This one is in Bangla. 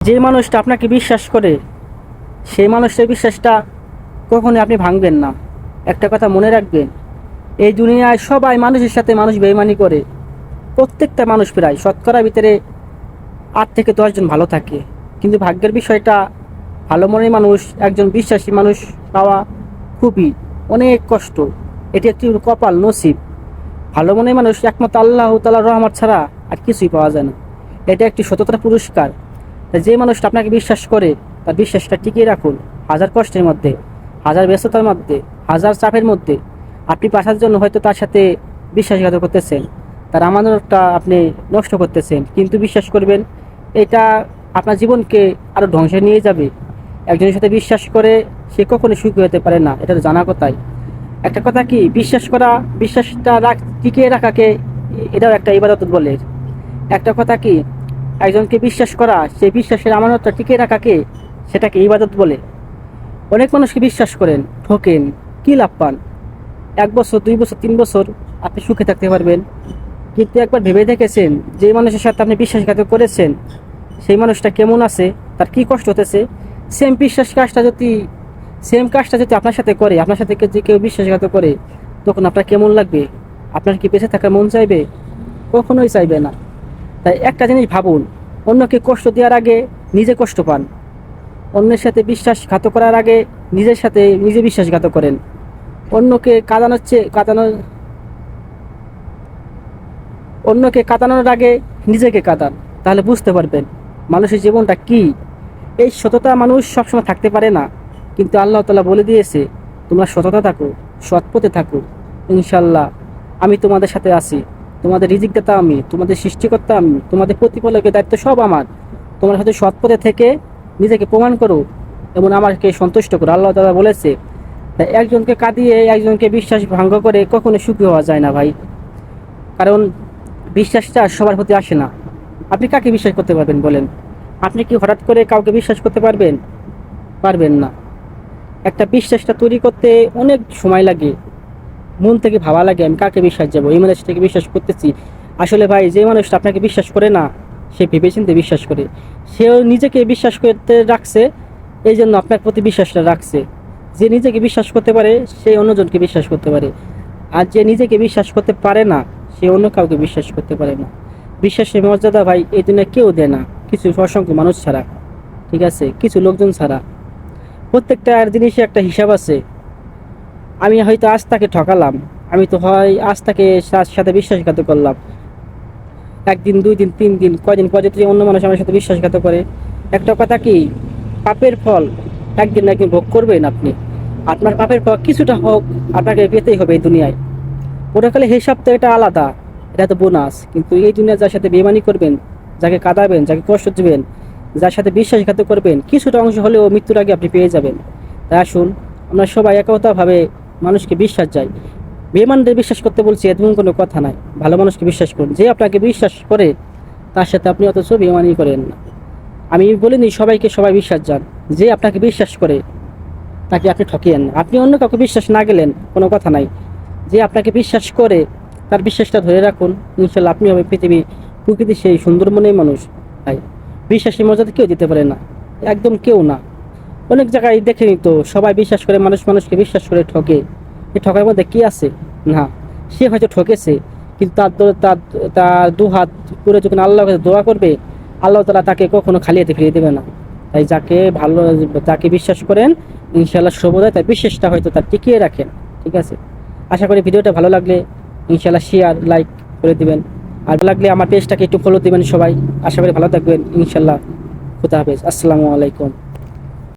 যে মানুষটা আপনাকে বিশ্বাস করে, সেই মানুষটার বিশ্বাসটা কখনোই আপনি ভাঙবেন না। একটা কথা মনে রাখবেন, এই দুনিয়ায় সবাই মানুষের সাথে মানুষ বেইমানি করে। প্রত্যেকটা মানুষ প্রায় শতকরা ভিতরে আট থেকে দশজন ভালো থাকে। কিন্তু ভাগ্যের বিষয়টা, ভালো মনের মানুষ, একজন বিশ্বাসী মানুষ পাওয়া খুবই অনেক কষ্ট। এটি একটি কপাল নসিব। ভালো মনের মানুষ একমাত্র আল্লাহ তালার রহমত ছাড়া আর কিছুই পাওয়া যায় না। এটা একটি সততার পুরস্কার। যে মানুষটা আপনাকে বিশ্বাস করে, তার বিশ্বাসটা টিকিয়ে রাখুন হাজার কষ্টের মধ্যে, হাজার ব্যস্ততার মধ্যে, হাজার চাপের মধ্যে। আপনি বাঁচার জন্য হয়তো তার সাথে বিশ্বাসঘাত করতেছেন, তার আমানতটা আপনি নষ্ট করতেছেন, কিন্তু বিশ্বাস করবেন, এটা আপনার জীবনকে আরও ধ্বংসে নিয়ে যাবে। একজনের সাথে বিশ্বাস করে সে কখনো সুখী হতে পারে না, এটা জানা কথাই। একটা কথা কি, বিশ্বাস করা, বিশ্বাসটা রাখ, টিকিয়ে রাখাকে এটাও একটা ইবাদত বলে। একটা কথা কি একজনকে বিশ্বাস করা, সেই বিশ্বাসের আমানতটা টিকিয়ে রাখাকে সেটাকে ইবাদত বলে। অনেক মানুষকে বিশ্বাস করেন, ঠকেন, কি লাভ পান? এক বছর, দুই বছর, তিন বছর আপনি সুখে থাকতে পারবেন। কিন্তু একবার ভেবে দেখেছেন, যে মানুষের সাথে আপনি বিশ্বাসঘাত করেছেন, সেই মানুষটা কেমন আছে? তার কি কষ্ট হতেছে? সেম বিশ্বাস কাজটা যদি সেম কাজটা যদি আপনার সাথে করে, আপনার সাথে যে কেউ বিশ্বাসঘাত করে, তখন আপনার কেমন লাগবে? আপনার কি বেঁচে থাকার মন চাইবে? কখনোই চাইবে না। তাই একটা জিনিস ভাবুন, অন্যকে কষ্ট দেওয়ার আগে নিজে কষ্ট পান। অন্যের সাথে বিশ্বাসঘাত করার আগে নিজের সাথে নিজে বিশ্বাসঘাত করেন। অন্যকে কাঁদানোর চেয়ে কাঁদানো অন্যকে কাঁদানোর আগে নিজেকে কাঁদান, তাহলে বুঝতে পারবেন মানুষের জীবনটা কি। এই সততা মানুষ সবসময় থাকতে পারে না, কিন্তু আল্লাহ তালা বলে দিয়েছে, তোমরা সততা থাকো সৎপথে থাকো ইনশাল্লাহ আমি তোমাদের সাথে আছি। তোমাদের রিজিক দাতা আমি, তোমাদের সৃষ্টিকর্তা আমি, তোমাদের প্রতিপালকের দায়িত্ব সব আমার। তোমার সাথে সৎ পথে থেকে নিজেকে প্রমাণ করো এবং আমাকে সন্তুষ্ট করো। আল্লাহ তালা বলেছে একজনকে কাঁদিয়ে একজনকে বিশ্বাস ভঙ্গ করে কখনো সুখী হওয়া যায় না ভাই। কারণ বিশ্বাসটা সবার প্রতি আসে না। আপনি কাকে বিশ্বাস করতে পারবেন বলেন? আপনি কি হঠাৎ করে কাউকে বিশ্বাস করতে পারবেন? পারবেন না। একটা বিশ্বাসটা তৈরি করতে অনেক সময় লাগে। মন থেকে ভাবা লাগে, আমি কাকে বিশ্বাস যাব এই মানুষটাকে বিশ্বাস করতেছি। আসলে ভাই, যে মানুষটা আপনাকে বিশ্বাস করে না, সে ভেবেচিন্তে বিশ্বাস করে। সেও নিজেকে বিশ্বাস করতে রাখছে এই জন্য আপনার প্রতি বিশ্বাসটা রাখছে। যে নিজেকে বিশ্বাস করতে পারে, সে অন্যজনকে বিশ্বাস করতে পারে। আর যে নিজেকে বিশ্বাস করতে পারে না, সে অন্য কাউকে বিশ্বাস করতে পারে না। বিশ্বাসের মর্যাদা ভাই, এই দুনিয়া কেউ দেয় না। কিছু অসংখ্য মানুষ ছাড়া, ঠিক আছে? কিছু লোকজন ছাড়া। প্রত্যেকটা জিনিসে একটা হিসাব আছে। আমি হয়তো আজ তাকে ঠকালাম। আমি তো হয় আজ তাকে সাথে বিশ্বাসঘাত করলাম। একদিন দুই দিন তিন দিন কয়দিন পরে যদি অন্য মানুষ আমার সাথে বিশ্বাসঘাত করে। একটা কথা কি? পাপের ফল একদিন না একদিন ভোগ করবেন আপনি। আপনার পাপের ফল কিছুটা হোক, আপনাকে পেতেই হবে এই দুনিয়ায়। ওটাকালে হিসাব তো এটা আলাদা, এটা তো বোনাস। কিন্তু এই দুনিয়া যার সাথে বেমানি করবেন, যাকে কাঁদাবেন, যাকে কষ্ট দেবেন, যার সাথে বিশ্বাসঘাত করবেন, কিছুটা অংশ হলেও মৃত্যুর আগে আপনি পেয়ে যাবেন। তাই আসুন, আমরা সবাই একতাভাবে মানুষকে বিশ্বাস যায়। বেমানদের বিশ্বাস করতে বলছি এমন কোনো কথা নাই। ভালো মানুষকে বিশ্বাস করুন। যে আপনাকে বিশ্বাস করে, তার সাথে আপনি অথচ বেমানি করেন না। আমি বলিনি, সবাইকে সবাই বিশ্বাস যান যে আপনাকে বিশ্বাস করে, তাকে আপনি ঠকিয়েন আপনি অন্য কাউকে বিশ্বাস না গেলেন, কোনো কথা নাই। যে আপনাকে বিশ্বাস করে, তার বিশ্বাসটা ধরে রাখুন। ইনশাল্লাহ আপনি হবে পৃথিবী প্রকৃতি সেই সুন্দর মনের মানুষ। তাই বিশ্বাসের মর্যাদা কেউ দিতে পারে না। একদম কেউ না। অনেক জায়গায় দেখে নিত সবাই বিশ্বাস করে, মানুষ মানুষকে বিশ্বাস করে ঠকে। এই ঠকার মধ্যে কি আছে? না, সে হয়তো ঠকেছে, কিন্তু তার তার তার দু হাত করে যখন আল্লাহর কাছে দোয়া করবে, আল্লাহ তালা তাকে কখনো খালি হাতে ফিরিয়ে দেবে না। তাই যাকে ভালো, যাকে বিশ্বাস করেন ইনশাল্লাহ সর্বদাই তার বিশ্বাসটা হয়তো তার টিকিয়ে রাখেন, ঠিক আছে? আশা করি ভিডিওটা ভালো লাগলে ইনশাল্লাহ শেয়ার লাইক করে দিবেন। আর লাগলে আমার পেজটাকে একটু ফলো দিবেন সবাই। আশা করি ভালো থাকবেন ইনশাল্লাহ খুদা হাফেজ। আসসালামু আলাইকুম।